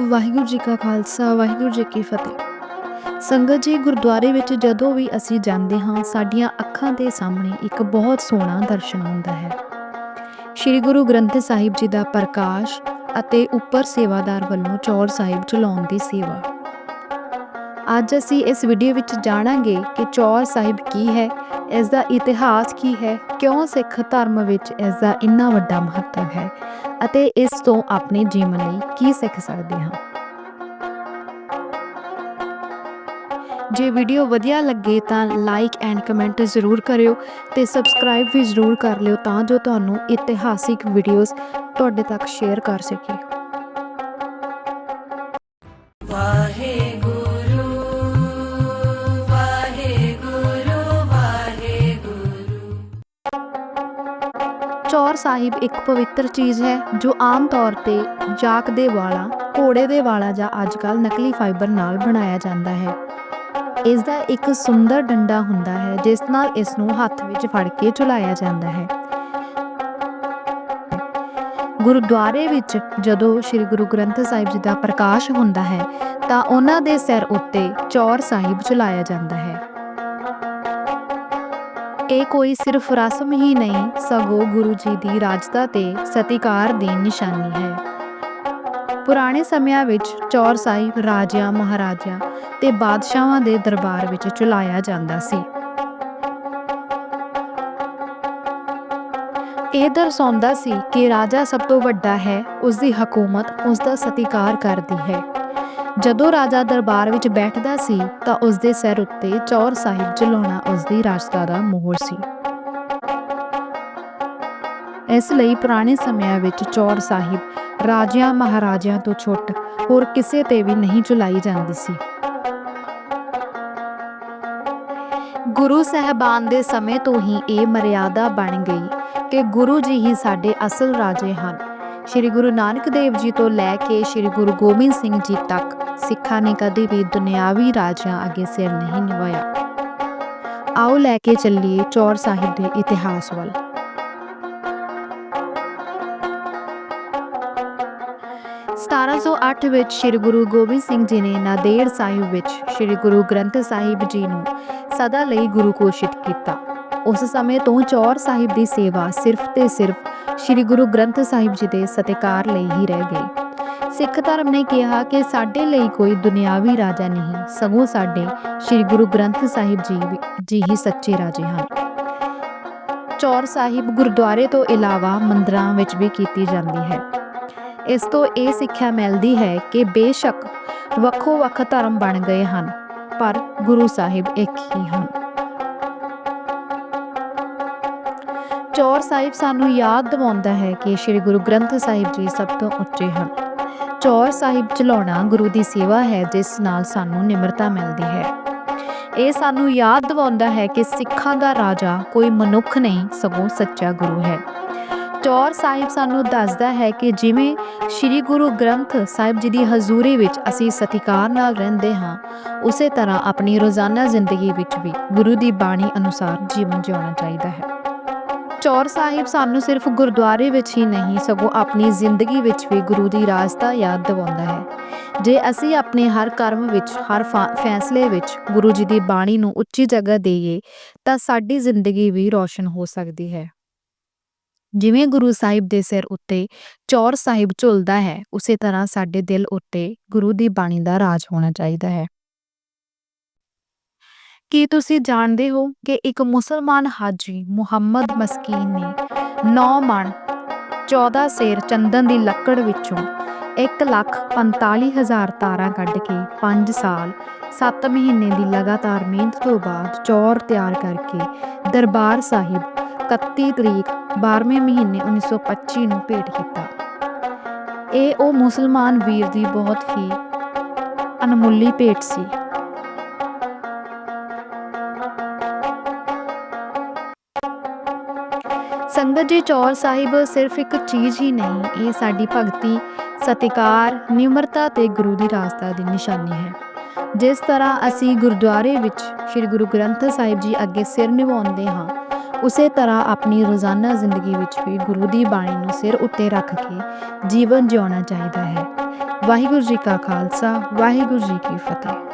ਵਾਹਿਗੁਰੂ ਜੀ ਕਾ ਖਾਲਸਾ, ਵਾਹਿਗੁਰੂ ਜੀ ਕੀ ਫਤਿਹ। ਸੰਗਤ ਜੀ, ਗੁਰਦੁਆਰੇ ਵਿੱਚ ਜਦੋਂ ਵੀ ਅਸੀਂ ਜਾਂਦੇ ਹਾਂ, ਸਾਡੀਆਂ ਅੱਖਾਂ ਦੇ ਸਾਹਮਣੇ ਇੱਕ ਬਹੁਤ ਸੋਹਣਾ ਦਰਸ਼ਨ ਹੁੰਦਾ ਹੈ। ਸ੍ਰੀ ਗੁਰੂ ਗ੍ਰੰਥ ਸਾਹਿਬ ਜੀ ਦਾ ਪ੍ਰਕਾਸ਼ ਅਤੇ ਉੱਪਰ ਸੇਵਾਦਾਰ ਵੱਲੋਂ ਚੌਰ ਸਾਹਿਬ ਚਲਾਉਣ ਦੀ ਸੇਵਾ। ਅੱਜ ਅਸੀਂ ਇਸ ਵੀਡੀਓ ਵਿੱਚ ਜਾਣਾਂਗੇ ਕਿ ਚੌਰ ਸਾਹਿਬ ਕੀ ਹੈ ਇਸ ਦਾ ਇਤਿਹਾਸ ਕੀ ਹੈ, ਕਿਉਂ ਸਿੱਖ ਧਰਮ ਵਿੱਚ ਇਸ ਦਾ ਇੰਨਾ ਵੱਡਾ ਮਹੱਤਵ ਹੈ ਅਤੇ ਇਸ ਤੋਂ ਆਪਣੇ ਜੀਵਨ ਲਈ ਕੀ ਸਿੱਖ ਸਕਦੇ ਹਾਂ? ਜੇ ਵੀਡੀਓ ਵਧੀਆ ਲੱਗੇ ਤਾਂ ਲਾਈਕ ਐਂਡ ਕਮੈਂਟ ਜ਼ਰੂਰ ਕਰਿਓ ਤੇ ਸਬਸਕ੍ਰਾਈਬ ਵੀ ਜ਼ਰੂਰ ਕਰ ਲਿਓ ਤਾਂ ਜੋ ਤੁਹਾਨੂੰ ਇਤਿਹਾਸਿਕ ਵੀਡੀਓਜ਼ ਤੁਹਾਡੇ ਤੱਕ ਸ਼ੇਅਰ ਕਰ ਸਕੀਏ। ਚੌਰ ਸਾਹਿਬ ਇੱਕ ਪਵਿੱਤਰ ਚੀਜ਼ ਹੈ, ਜੋ ਆਮ ਤੌਰ ਤੇ ਜਾਕ ਦੇ ਵਾਲਾਂ, ਘੋੜੇ ਦੇ ਵਾਲਾਂ ਜਾਂ ਅੱਜਕੱਲ ਨਕਲੀ ਫਾਈਬਰ ਨਾਲ ਬਣਾਇਆ ਜਾਂਦਾ ਹੈ। ਇਸ ਦਾ ਇੱਕ ਸੁੰਦਰ ਡੰਡਾ ਹੁੰਦਾ ਹੈ, ਜਿਸ ਨਾਲ ਇਸ ਨੂੰ ਹੱਥ ਵਿੱਚ ਫੜ ਕੇ ਝੁਲਾਇਆ ਜਾਂਦਾ ਹੈ। ਗੁਰਦੁਆਰੇ ਵਿੱਚ ਜਦੋਂ ਸ੍ਰੀ ਗੁਰੂ ਗ੍ਰੰਥ ਸਾਹਿਬ ਜੀ ਦਾ ਪ੍ਰਕਾਸ਼ ਹੁੰਦਾ ਹੈ, ਤਾਂ ਉਹਨਾਂ ਦੇ ਸਿਰ ਉੱਤੇ ਚੌਰ ਸਾਹਿਬ ਝੁਲਾਇਆ ਜਾਂਦਾ ਹੈ। ਇਹ ਕੋਈ ਸਿਰਫ ਰਸਮ ਹੀ ਨਹੀਂ, ਸਗੋਂ ਗੁਰੂ ਜੀ ਦੀ ਰਾਜਤਾ ਤੇ ਸਤਿਕਾਰ ਦੀ ਨਿਸ਼ਾਨੀ ਹੈ। ਪੁਰਾਣੇ ਸਮਿਆਂ ਵਿੱਚ ਚੌਰ ਸਾਹਿਬ ਰਾਜਿਆਂ, ਮਹਾਰਾਜਿਆਂ ਤੇ ਬਾਦਸ਼ਾਹਾਂ ਦੇ ਦਰਬਾਰ ਵਿੱਚ ਚੁਲਾਇਆ ਜਾਂਦਾ ਸੀ। ਇਹ ਦਰਸਾਉਂਦਾ ਸੀ ਕਿ ਰਾਜਾ ਸਭ ਤੋਂ ਵੱਡਾ ਹੈ ਉਸ ਦੀ ਹਕੂਮਤ ਉਸ ਦਾ ਸਤਿਕਾਰ ਕਰਦੀ ਹੈ। ਜਦੋਂ ਰਾਜਾ ਦਰਬਾਰ ਵਿੱਚ ਬੈਠਦਾ ਸੀ, ਤਾਂ ਉਸ ਦੇ ਸਿਰ ਉੱਤੇ ਚੌਰ ਸਾਹਿਬ ਚਲਾਉਣਾ ਉਸ ਦੀ ਰਾਜਤਾ ਦਾ ਮੋਹਰ ਸੀ। ਇਸ ਲਈ ਪੁਰਾਣੇ ਸਮਿਆਂ ਵਿੱਚ ਚੌਰ ਸਾਹਿਬ ਰਾਜਿਆਂ ਮਹਾਰਾਜਿਆਂ ਤੋਂ ਛੁੱਟ ਹੋਰ ਕਿਸੇ ਤੇ ਵੀ ਨਹੀਂ ਚੁਲਾਈ ਜਾਂਦੀ ਸੀ। ਗੁਰੂ ਸਹਿਬਾਨ ਦੇ ਸਮੇਂ ਤੋਂ ਹੀ ਇਹ ਮਰਿਆਦਾ ਬਣ ਗਈ ਕਿ ਗੁਰੂ ਜੀ ਹੀ ਸਾਡੇ ਅਸਲ ਰਾਜੇ ਹਨ। ਸ੍ਰੀ ਗੁਰੂ ਨਾਨਕ ਦੇਵ ਜੀ ਤੋਂ ਲੈ ਕੇ ਸ੍ਰੀ ਗੁਰੂ ਗੋਬਿੰਦ ਸਿੰਘ ਜੀ ਤੱਕ ਸਿੱਖਾਂ ਨੇ ਕਦੇ ਵੀ ਦੁਨਿਆਵੀ ਰਾਜਿਆਂ ਅੱਗੇ ਸਿਰ ਨਹੀਂ ਨਿਵਾਇਆ। ਆਓ ਲੈ ਕੇ ਚੱਲੀਏ ਚੌਰ ਸਾਹਿਬ ਦੇ ਇਤਿਹਾਸ ਵੱਲ। 1708 ਵਿੱਚ ਸ੍ਰੀ ਗੁਰੂ ਗੋਬਿੰਦ ਸਿੰਘ ਜੀ ਨੇ ਨਾਦੇੜ ਸਾਹਿਬ ਵਿੱਚ ਸ੍ਰੀ ਗੁਰੂ ਗ੍ਰੰਥ ਸਾਹਿਬ ਜੀ ਨੂੰ ਸਦਾ ਲਈ ਗੁਰੂ ਘੋਸ਼ਿਤ ਕੀਤਾ। ਉਸ ਸਮੇਂ ਤੋਂ ਚੌਰ ਸਾਹਿਬ ਦੀ ਸੇਵਾ ਸਿਰਫ ਤੇ ਸਿਰਫ ਸ੍ਰੀ ਗੁਰੂ ਗ੍ਰੰਥ ਸਾਹਿਬ ਜੀ ਦੇ ਸਤਿਕਾਰ ਲਈ ਹੀ ਰਹਿ ਗਈ ਸਿੱਖ ਧਰਮ ਨੇ ਕਿਹਾ ਕਿ ਸਾਡੇ ਲਈ ਕੋਈ ਦੁਨਿਆਵੀ ਰਾਜਾ ਨਹੀਂ, ਸਗੋਂ ਸਾਡੇ ਸ੍ਰੀ ਗੁਰੂ ਗ੍ਰੰਥ ਸਾਹਿਬ ਜੀ ਜੀ ਹੀ ਸੱਚੇ ਰਾਜੇ ਹਨ। ਚੌਰ ਸਾਹਿਬ ਗੁਰਦੁਆਰੇ ਤੋਂ ਇਲਾਵਾ ਮੰਦਰਾਂ ਵਿੱਚ ਵੀ ਕੀਤੀ ਜਾਂਦੀ ਹੈ। ਇਸ ਤੋਂ ਇਹ ਸਿੱਖਿਆ ਮਿਲਦੀ ਹੈ ਕਿ ਬੇਸ਼ੱਕ ਵੱਖੋ ਵੱਖ ਧਰਮ ਬਣ ਗਏ ਹਨ, ਪਰ ਗੁਰੂ ਸਾਹਿਬ ਇੱਕ ਹੀ ਹਨ। ਚੌਰ ਸਾਹਿਬ ਸਾਨੂੰ ਯਾਦ ਦਿਵਾਉਂਦਾ ਹੈ ਕਿ ਸ੍ਰੀ ਗੁਰੂ ਗ੍ਰੰਥ ਸਾਹਿਬ ਜੀ ਸਭ ਤੋਂ ਉੱਚੇ ਹਨ। ਚੌਰ ਸਾਹਿਬ ਚਲਾਉਣਾ ਗੁਰੂ ਦੀ ਸੇਵਾ ਹੈ, ਜਿਸ ਨਾਲ ਸਾਨੂੰ ਨਿਮਰਤਾ ਮਿਲਦੀ ਹੈ। ਇਹ ਸਾਨੂੰ ਯਾਦ ਦਿਵਾਉਂਦਾ ਹੈ ਕਿ ਸਿੱਖਾਂ ਦਾ ਰਾਜਾ ਕੋਈ ਮਨੁੱਖ ਨਹੀਂ, ਸਗੋਂ ਸੱਚਾ ਗੁਰੂ ਹੈ। ਚੌਰ ਸਾਹਿਬ ਸਾਨੂੰ ਦੱਸਦਾ ਹੈ ਕਿ ਜਿਵੇਂ ਸ੍ਰੀ ਗੁਰੂ ਗ੍ਰੰਥ ਸਾਹਿਬ ਜੀ ਦੀ ਹਜ਼ੂਰੀ ਵਿੱਚ ਅਸੀਂ ਸਤਿਕਾਰ ਨਾਲ ਰਹਿੰਦੇ ਹਾਂ, ਉਸੇ ਤਰ੍ਹਾਂ ਆਪਣੀ ਰੋਜ਼ਾਨਾ ਜ਼ਿੰਦਗੀ ਵਿੱਚ ਵੀ ਗੁਰੂ ਦੀ ਬਾਣੀ ਅਨੁਸਾਰ ਜੀਵਨ ਜਿਉਣਾ ਚਾਹੀਦਾ ਹੈ। ਚੌਰ ਸਾਹਿਬ ਸਾਨੂੰ ਸਿਰਫ ਗੁਰਦੁਆਰੇ ਵਿੱਚ ਹੀ ਨਹੀਂ, ਸਗੋਂ ਆਪਣੀ ਜ਼ਿੰਦਗੀ ਵਿੱਚ ਵੀ ਗੁਰੂ ਦੀ ਰਾਸਤਾ ਯਾਦ ਦਿਵਾਉਂਦਾ ਹੈ। ਜੇ ਅਸੀਂ ਆਪਣੇ ਹਰ ਕਰਮ ਵਿੱਚ, ਹਰ ਫਾ- ਫੈਸਲੇ ਵਿੱਚ ਗੁਰੂ ਜੀ ਦੀ ਬਾਣੀ ਨੂੰ ਉੱਚੀ ਜਗ੍ਹਾ ਦੇਈਏ, ਤਾਂ ਸਾਡੀ ਜ਼ਿੰਦਗੀ ਵੀ ਰੌਸ਼ਨ ਹੋ ਸਕਦੀ ਹੈ। ਜਿਵੇਂ ਗੁਰੂ ਸਾਹਿਬ ਦੇ ਸਿਰ ਉੱਤੇ ਚੌਰ ਸਾਹਿਬ ਝੁਲਦਾ ਹੈ, ਉਸੇ ਤਰ੍ਹਾਂ ਸਾਡੇ ਦਿਲ ਉੱਤੇ ਗੁਰੂ ਦੀ ਬਾਣੀ ਦਾ ਰਾਜ ਹੋਣਾ ਚਾਹੀਦਾ ਹੈ। ਕੀ ਤੁਸੀਂ ਜਾਣਦੇ ਹੋ ਕਿ ਇੱਕ ਮੁਸਲਮਾਨ ਹਾਜੀ ਮੁਹੰਮਦ ਮਸਕੀਨ ਨੇ 9 ਮਣ 14 ਸੇਰ ਚੰਦਨ ਦੀ ਲੱਕੜ ਵਿੱਚੋਂ 1 ਲੱਖ 45 ਹਜ਼ਾਰ ਤਾਰਾਂ ਕੱਢ ਕੇ 5 ਸਾਲ 7 ਮਹੀਨੇ ਦੀ ਲਗਾਤਾਰ ਮਿਹਨਤ ਤੋਂ ਬਾਅਦ ਚੌਰ ਤਿਆਰ ਕਰਕੇ ਦਰਬਾਰ ਸਾਹਿਬ 31 ਤਰੀਕ 12ਵੇਂ ਮਹੀਨੇ 1925 ਨੂੰ ਭੇਟ ਕੀਤਾ। ਇਹ ਉਹ ਮੁਸਲਮਾਨ ਵੀਰ ਦੀ ਬਹੁਤ ਹੀ ਅਨਮੁੱਲੀ ਭੇਟ ਸੀ। ਸੰਗਤ ਜੀ ਚੌਰ ਸਾਹਿਬ ਸਿਰਫ ਇੱਕ ਚੀਜ਼ ਹੀ ਨਹੀਂ, ਇਹ ਸਾਡੀ ਭਗਤੀ, ਸਤਿਕਾਰ, ਨਿਮਰਤਾ ਤੇ ਗੁਰੂ ਦੀ ਰਾਸਤਾ ਦੀ ਨਿਸ਼ਾਨੀ ਹੈ। ਜਿਸ ਤਰ੍ਹਾਂ ਅਸੀਂ ਗੁਰਦੁਆਰੇ ਵਿੱਚ ਸ੍ਰੀ ਗੁਰੂ ਗ੍ਰੰਥ ਸਾਹਿਬ ਜੀ ਅੱਗੇ ਸਿਰ ਨਿਵਾਉਂਦੇ ਹਾਂ, ਉਸੇ ਤਰ੍ਹਾਂ ਆਪਣੀ ਰੋਜ਼ਾਨਾ ਜ਼ਿੰਦਗੀ ਵਿੱਚ ਵੀ ਗੁਰੂ ਦੀ ਬਾਣੀ ਨੂੰ ਸਿਰ ਉੱਤੇ ਰੱਖ ਕੇ ਜੀਵਨ ਜਿਉਣਾ ਚਾਹੀਦਾ ਹੈ। ਵਾਹਿਗੁਰੂ ਜੀ ਕਾ ਖਾਲਸਾ, ਵਾਹਿਗੁਰੂ ਜੀ ਕੀ ਫਤਿਹ।